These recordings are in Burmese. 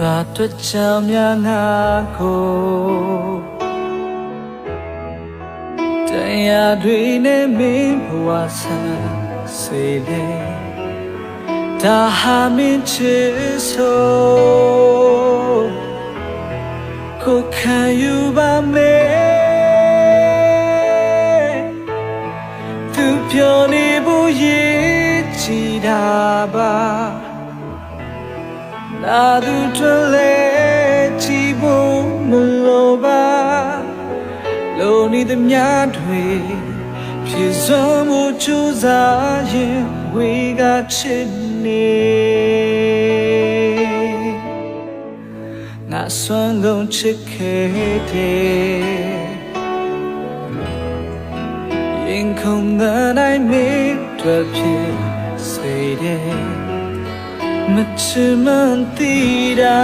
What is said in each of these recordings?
တွေ့ချောင်းများငါကိုတရားတွေနဲ့မင်းဘဝဆန်းစေတယ်ဒါဟာမင်းချစ်ဆိုကိုခံယူပါမယ်သူပြောနေဘူးရေးချီတာပါ နာသူထွလဲချီဖို့မလိုပါလုံနေသမျှတွေပြေစုံမှုချူစားရင်ဝေကချစ်နေငါဆွမ်းကုန်ချစ်ခဲ့တယ်ရင်ခုန်တဲ့တိုင်းမေးတွေ့ဖြစ်စေတယ် မချင်မသိတာ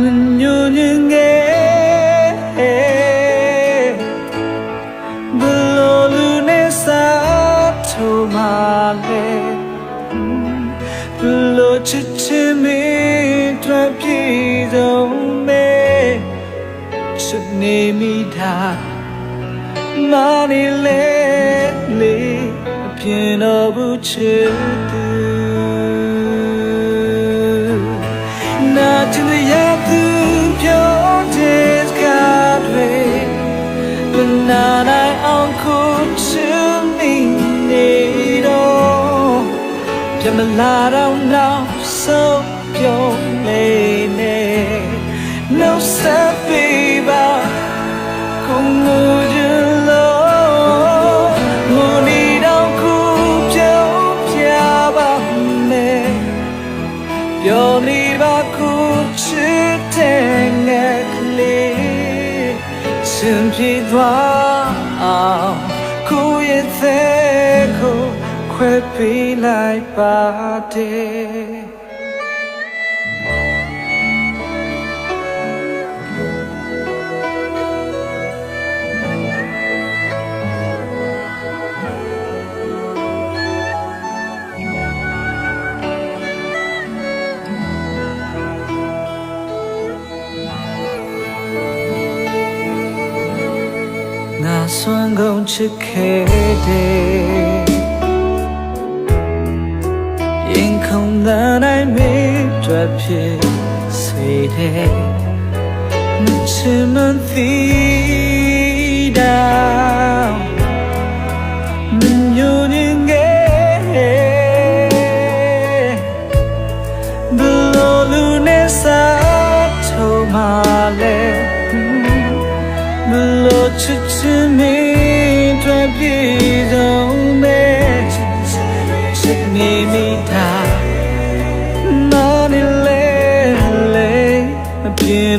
မညွညင်ငယ်ဘလိုလူနဲ့စားထုံးမလဲဘလိုချစ်ချင်မင်းတွေ့ပြေဆုံးမဲချစ်နေမိတာမာနီလေလေအ ပြင်းတော့ဘူးချစ်သူ Not in the yard to pure days God way But not I uncle to me need all Piam la down now so pure lane ပြောနေပါခုချစ်တဲ့ငယ်ကလေးစင်ပြေသွားအော င်ကိုယ့်ရဲ့သက်ကိုခွဲပေးလိုက်ပါတယ်ငါဆွမ်းကုန်ချစ်ခဲ့တယ်ရင်ခုန်တဲ့နိုင်မေးတွေ့ဖြစ်စေတယ်မချင်မသိ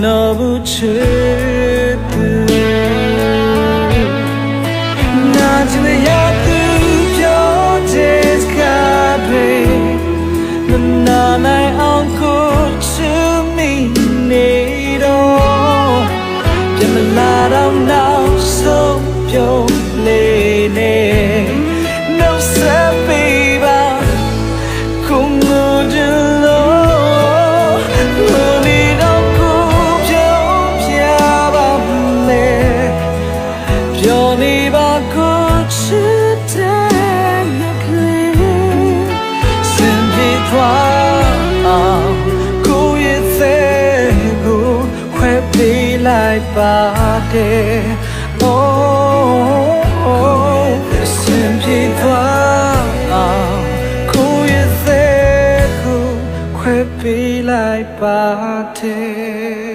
မပြ လိုက်ပါတယ် Oh, oh, စင်ပြေသွားအောင်ကိုယ့်ရဲ့သက်ကိုခွဲပေးလိုက်ပါတယ်